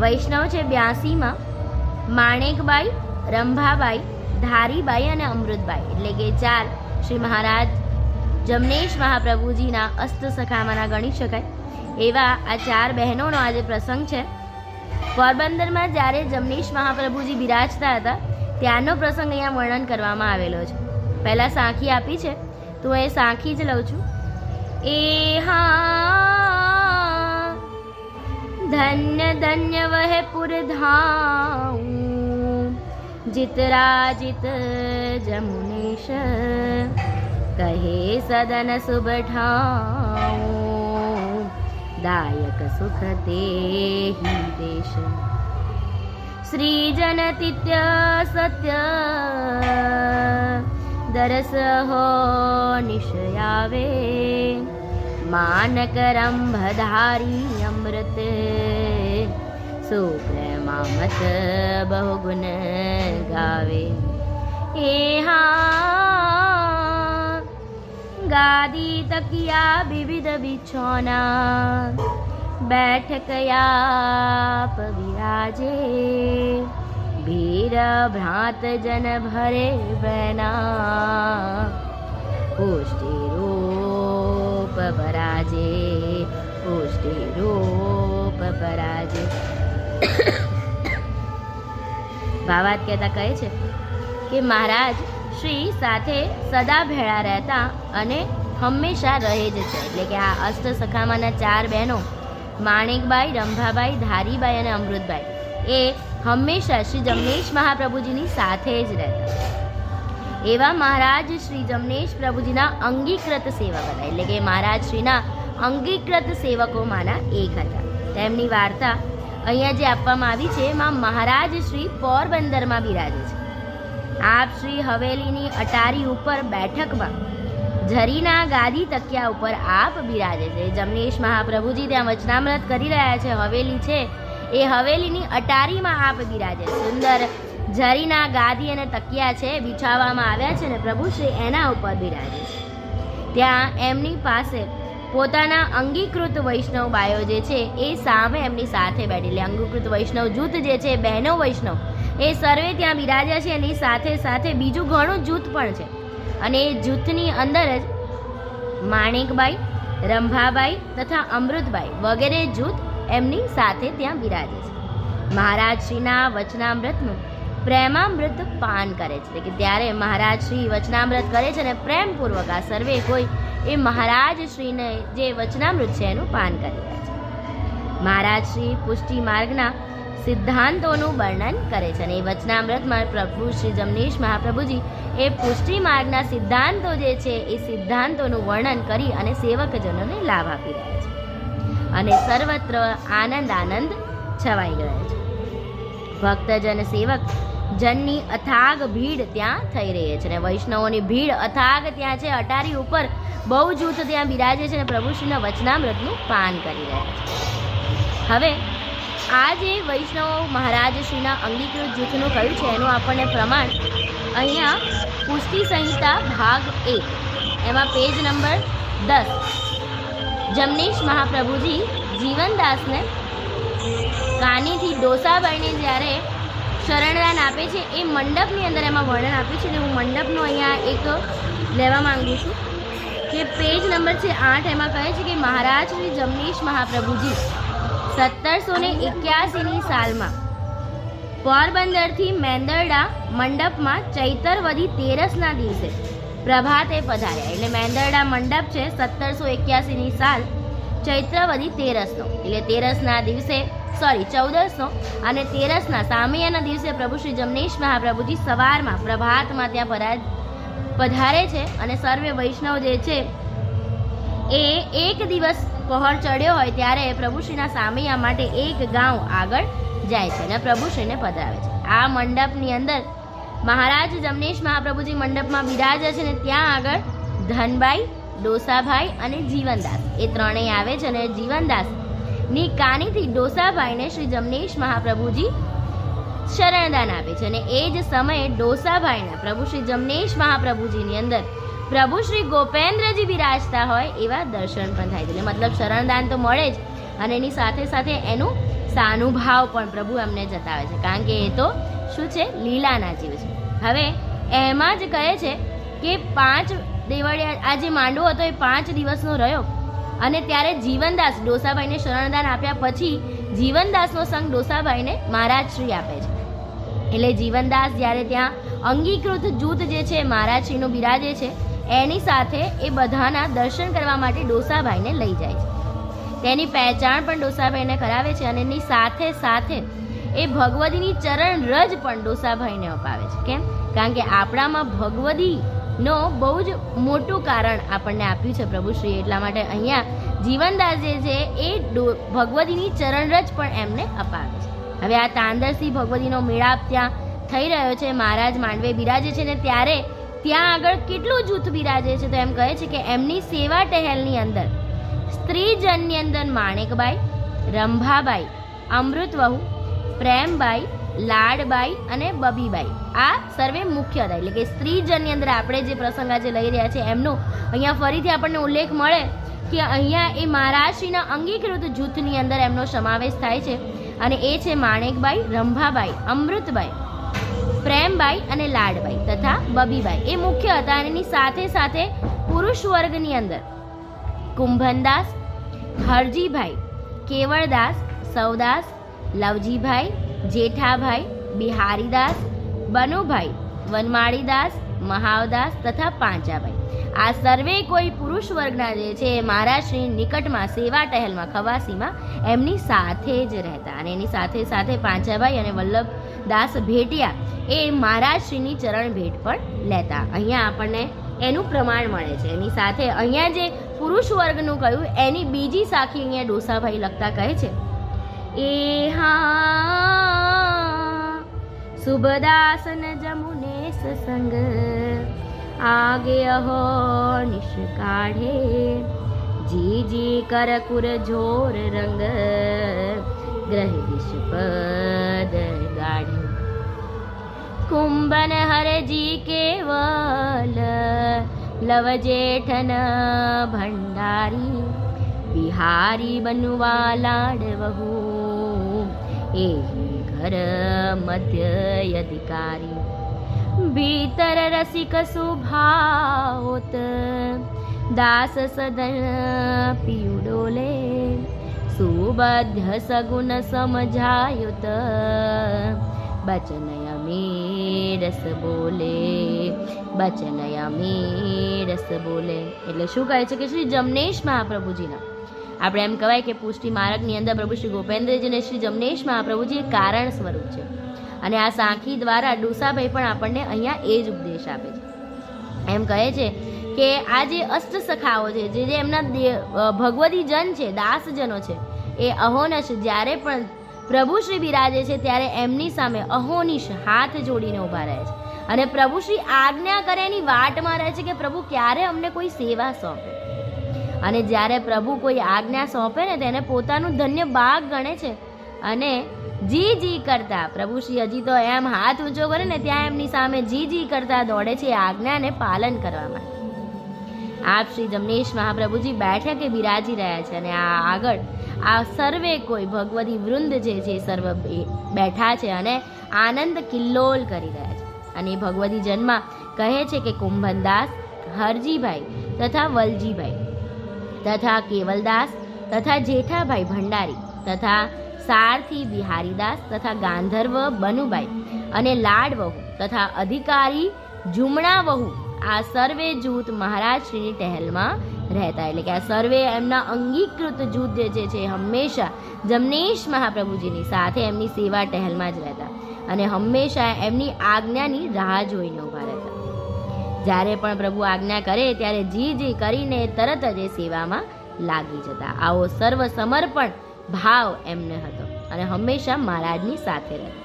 વૈષ્ણવ છે બ્યાસીમાં, માણેકબાઈ, રંભાબાઈ, ધારીબાઈ અને અમૃતબાઈ. એટલે કે ચાર શ્રી મહારાજ જમનેશ મહાપ્રભુજીના અસ્ત સખામાના ગણી શકાય. એવા આ ચાર બહેનોનો આજે પ્રસંગ છે. પોરબંદરમાં જ્યારે જમનેશ મહાપ્રભુજી બિરાજતા હતા, ત્યારનો પ્રસંગ અહીંયા વર્ણન કરવામાં આવેલો છે. પહેલાં સાંખી આપી છે. તો એ સાંખી જ લઉં છું. એ હા धन्य धन्य वह पुर धा जितराजित जमुनेश कहे सदन सुबढा दायक सुख ते हि देश। श्रीजनतित्य सत्य दरसहो निशया वे मानकरम्भधारी अमृत। सुप्रमामत बहुगुण गावे। एहा गादी तकिया विविध बिना बैठिराजे भीर भ्रात जन भरे बहना गोष्ठिरूप બેના પુષ્ટિ રૂપ પરાજે. ભાવાત કહેતા કહે છે કે મહારાજ શ્રી સાથે સદા ભેળા રહેતા અને હંમેશા રહે જ છે. એટલે કે આ અષ્ટ સખામાના ચાર બહેનો, માણેકબાઈ, રંભાબાઈ, ધારીબાઈ અને અમૃતબાઈ, એ હંમેશા શ્રી જમનેશ મહાપ્રભુજીની સાથે જ રહેતા. એવા મહારાજ શ્રી જમનેશ પ્રભુજીના અંગીકૃત સેવક હતા. એટલે કે મહારાજ શ્રીના અંગીકૃત સેવકોમાંના એક હતા. તેમની વાર્તા અહીંયા જે આપવામાં આવી છે, એમાં મહારાજ શ્રી પોરબંદરમાં બિરાજે છે. આપ શ્રી હવેલીની અટારી ઉપર બેઠકમાં ઝરીના ગાદી તકિયા ઉપર આપ બિરાજે છે. જમનેશ મહાપ્રભુજી ત્યાં વચનામૃત કરી રહ્યા છે, હવેલી છે. એ હવેલીની અટારીમાં આપ બિરાજે. સુંદર ઝરીના ગાદી અને તકિયા છે, બિછાવવામાં આવ્યા છે ને પ્રભુ શ્રી એના ઉપર બિરાજે છે. ત્યાં એમની પાસે પોતાના અંગીકૃત વૈષ્ણવ બાયો જે છે, એ સામે એમની સાથે બેઠેલી અંગીકૃત વૈષ્ણવ, જૂથ જે છે, બહેનો વૈષ્ણવ, એ સર્વે ત્યાં બિરાજ્યા છે એની સાથે સાથે બીજું ઘણું જૂથ પણ છે. અને એ જૂથની અંદર જ માણેકબાઈ, રંભાબાઈ તથા અમૃતબાઈ વગેરે જૂથ એમની સાથે ત્યાં બિરાજે છે. મહારાજશ્રીના વચનામૃતનું પ્રેમામૃત પાન કરે છે. કે ત્યારે મહારાજ શ્રી વચનામૃત કરે છે અને પ્રેમપૂર્વક આ સર્વે કોઈ એ મહારાજ શ્રીને જે વચનામૃત છે એનું પાન કરી રહ્યા છે. મહારાજ શ્રી પુષ્ટિ માર્ગના સિદ્ધાંતોનું વર્ણન કરે છે અને એ વચનામૃતમાં પ્રભુ શ્રી જમનેશ મહાપ્રભુજી એ પુષ્ટિ માર્ગના સિદ્ધાંતો જે છે એ સિદ્ધાંતોનું વર્ણન કરી અને સેવકજનોને લાભ આપી રહ્યા છે. અને સર્વત્ર આનંદ આનંદ છવાઈ ગયો છે. ભક્તજન સેવક જનની અથાગ ભીડ ત્યાં થઈ રહી છે ને વૈષ્ણવોની ભીડ અથાગ ત્યાં છે. અટારી ઉપર બહુ જૂથ ત્યાં બિરાજે છે અને પ્રભુશ્રીના વચનામૃતનું પાન કરી રહ્યા છે. હવે આ જે વૈષ્ણવ મહારાજ શ્રીના અંગીકૃત જૂથનું કહ્યું છે? એનું આપણને પ્રમાણ અહીંયા પુષ્ટિ સંહિતા ભાગ એક. એમાં પેજ નંબર દસ. જમનેશ મહાપ્રભુજી જીવનદાસને કાનીથી ડોસા બળીને જ્યારે શરણદાન આપે છે. એ મંડપની અંદર એમાં વર્ણન આપ્યું છે. એટલે હું મંડપનું અહીંયા એક લેવા માંગુ છું કે પેજ નંબર છે આઠ એમાં કહે છે કે મહારાજ શ્રી જમનીશ મહાપ્રભુજી સત્તરસો ને એક્યાસીની સાલમાં પોરબંદરથી મેંદરડા મંડપમાં ચૈતરવધી તેરસના દિવસે પ્રભાતે પધાર્યા. એટલે મેંદરડા મંડપ છે સત્તરસો એક્યાસીની સાલ ચૈત્રવધી તેરસનો. એટલે તેરસના દિવસે સોરી ચૌદસનો અને તેરસના સામૈયાના દિવસે પ્રભુ શ્રી જમનેશ મહાપ્રભુજી સવારમાં પ્રભાતમાં ત્યાં પરા પધારે છે અને સર્વે વૈષ્ણવ જે છે, એ એક દિવસ પહોર ચડ્યો હોય ત્યારે પ્રભુશ્રીના સામૈયા માટે એક ગાંવ આગળ જાય છે અને પ્રભુશ્રીને પધરાવે છે. આ મંડપની અંદર મહારાજ જમનેશ મહાપ્રભુજી મંડપમાં બિરાજે છે ને ત્યાં આગળ ધનભાઈ ડોસાભાઈ અને જીવનદાસ. એ ત્રણેય આવે છે અને જીવનદાસ ની કાનીથી ડોસાભાઈને શ્રી જમનેશ મહાપ્રભુજી શરણદાન આપે છે અને એ જ સમયે ડોસાભાઈના પ્રભુ શ્રી જમનેશ મહાપ્રભુજીની અંદર પ્રભુ શ્રી ગોપેન્દ્રજી બિરાજતા હોય એવા દર્શન પણ થાય છે. એટલે મતલબ શરણદાન તો મળે જ અને એની સાથે સાથે એનું સાનુભાવ પણ પ્રભુ એમને જતાવે છે. કારણ કે એ તો શું છે? લીલાના જીવ છે. હવે એમાં જ કહે છે કે પાંચ દેવળિયા આ જે માંડવો હતો એ પાંચ દિવસનો રહ્યો. અને ત્યારે જીવનદાસ ડોસાભાઈને શરણદાન આપ્યા પછી જીવનદાસનો સંઘ ડોસાભાઈને મહારાજ શ્રી આપે છે. એટલે જીવનદાસ જ્યારે ત્યાં અંગીકૃત જૂથ જે છે, મહારાજશ્રીનું બિરાજે છે, એની સાથે એ બધાના દર્શન કરવા માટે ડોસાભાઈને લઈ જાય છે. તેની પહેચાણ પણ ડોસાભાઈને કરાવે છે અને એની સાથે સાથે એ ભગવદીની ચરણ રજ પણ ડોસાભાઈને અપાવે છે. કેમ? કારણ કે આપણામાં ભગવદીનો બહુ જ મોટું કારણ આપણને આપ્યું છે પ્રભુશ્રી એટલા માટે અહીંયા જીવનદાસ છે એ ભગવતીની ચરણરજ પણ એમને અપાવે છે. હવે આ તાંદરસી ભગવતીનો મેળાપ ત્યાં થઈ રહ્યો છે. મહારાજ માંડવે બિરાજે છે ને ત્યારે ત્યાં આગળ કેટલું જૂથ બિરાજે છે તો એમ કહે છે કે એમની સેવા ટહેલની અંદર સ્ત્રીજનની અંદર માણેકબાઈ, રંભાબાઈ, અમૃતવહુ, પ્રેમબાઈ લાડબાઈ અને બબીબાઈ. આ સર્વે મુખ્ય હતા એટલે કે સ્ત્રીજનની અંદર આપણે જે પ્રસંગ આજે લઈ રહ્યા છે, એમનો અહીંયા ફરીથી આપણને ઉલ્લેખ મળે કે અહીંયા એ મહારાષ્ટ્રીના અંગીકૃત જૂથની અંદર એમનો સમાવેશ થાય છે. અને એ છે માણેકબાઈ, રંભાબાઈ, અમૃતબાઈ, પ્રેમબાઈ અને લાડબાઈ તથા બબીબાઈ. એ મુખ્ય હતા અને એની સાથે સાથે પુરુષ વર્ગની અંદર કુંભનદાસ, હરજીભાઈ, કેવળદાસ, સૌદાસ, લવજીભાઈ જેઠાભાઈ, બિહારીદાસ, બનુભાઈ, વનમાળીદાસ, મહાવદાસ તથા પાંચાભાઈ. આ સર્વે કોઈ પુરુષ વર્ગના જે છે એ મહારાજશ્રી નિકટમાં સેવા ટહેલમાં, ખવાસીમાં એમની સાથે જ રહેતા અને એની સાથે સાથે પાંચાભાઈ અને વલ્લભદાસ ભેટિયા એ મહારાજશ્રીની ચરણ ભેટ પણ લેતા. અહીંયા આપણને એનું પ્રમાણ મળે છે. એની સાથે અહીંયા જે પુરુષ વર્ગનું કહ્યું, એની બીજી સાખી અહીંયા ડોસાભાઈ લખતા કહે છે. એ હા શુભદાસન જમુને સસંગ, આગે અહો નિશ કાઢે, જી જી કર કુર જોર રંગ, ગ્રહ દિશ પદ ગાઢે. કુંભન હરજી કેવલ, લવ જેઠન ભંડારી, બિહારી બનવા લાડવહુ એ ઘર મધ્ય અધિકારી ભીતર રસિક સુભાવત દાસ સદન પિયુ ડોલે સુબધ્ય સગુણ સમજાયુત બચન યમી રસ બોલે બચન યમી રસ બોલે એટલે શું કહે છે કે શ્રી જમનેશ મહાપ્રભુજીના આપણે એમ કહેવાય કે પુષ્ટિ માર્ગની અંદર પ્રભુ શ્રી ગોપેન્દ્રજી અને શ્રી જમનેશ મહાપ્રભુજી એ કારણ સ્વરૂપ છે. અને આ સાંખી દ્વારા ડોસાભાઈ પણ આપણને અહીંયા એ જ ઉપદેશ આપે છે. એમ કહે છે કે આ જે અષ્ટ સખાઓ છે, જે જે એમના ભગવદી જન છે, દાસજનો છે, એ અહોનશ જ્યારે પણ પ્રભુ શ્રી બિરાજે છે ત્યારે એમની સામે અહોનિશ હાથ જોડીને ઊભા રહે છે. અને પ્રભુ શ્રી આજ્ઞા કરે એની વાટમાં રહે છે કે પ્રભુ ક્યારે અમને કોઈ સેવા સોંપે? અને જ્યારે પ્રભુ કોઈ આજ્ઞા સોંપે ને તેને પોતાનું ધન્ય બાગ ગણે છે. અને જી જી કરતા, પ્રભુ શ્રી હજી તો એમ હાથ ઊંચો કરે ને ત્યાં એમની સામે જી જી કરતા દોડે છે આજ્ઞાને પાલન કરવા માટે આપ શ્રી જમનેશ મહાપ્રભુજી બેઠકે બિરાજી રહ્યા છે અને આ આગળ આ સર્વે કોઈ ભગવતી વૃંદ જે છે સર્વ બેઠા છે અને આનંદ કિલ્લોલ કરી રહ્યા છે. અને ભગવતી જન્મા કહે છે કે કુંભનદાસ હરજીભાઈ તથા વલજીભાઈ તથા કેવલદાસ તથા જેઠાભાઈ ભંડારી તથા સારથી બિહારીદાસ તથા ગાંધર્વ બનુભાઈ અને લાડવહુ તથા અધિકારી જુમણા વહુ આ સર્વે જૂથ મહારાજ શ્રીની ટહેલમાં રહેતા એટલે કે આ સર્વે એમના અંગીકૃત જૂથ જે છે હંમેશા જમનેશ મહાપ્રભુજીની સાથે એમની સેવા ટહેલમાં જ રહેતા અને હંમેશા એમની આજ્ઞાની રાહ જોઈને જ્યારે પણ પ્રભુ આજ્ઞા કરે ત્યારે જી જી કરીને તરત જ એ સેવામાં લાગી જતા. આવો સર્વ સમર્પણ ભાવ એમને હતો અને હંમેશા મહારાજની સાથે રહેતા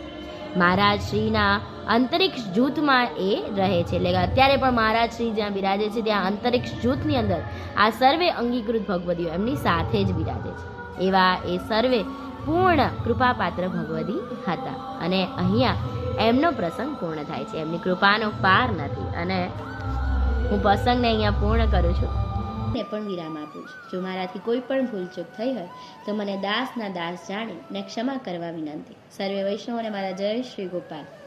મહારાજ શ્રીના અંતરિક્ષ જૂથમાં એ રહે છે. એટલે અત્યારે પણ મહારાજ શ્રી જ્યાં બિરાજે છે, ત્યાં અંતરિક્ષ જૂથની અંદર આ સર્વે અંગીકૃત ભગવદીઓ એમની સાથે જ બિરાજે છે. એવા એ સર્વે પૂર્ણ કૃપાપાત્ર ભગવદી હતા. અને અહીંયા એમનો પ્રસંગ પૂર્ણ થાય છે. એમની કૃપાનો પાર નથી અને હું પ્રસંગને અહીંયા પૂર્ણ કરું છું. ને પણ વિરામ આપું છું. જો મારાથી કોઈ પણ ભૂલચૂક થઈ હોય, તો મને દાસના દાસ જાણી ને ક્ષમા કરવા વિનંતી. સર્વે વૈષ્ણવોને મારા જય શ્રી ગોપાલ.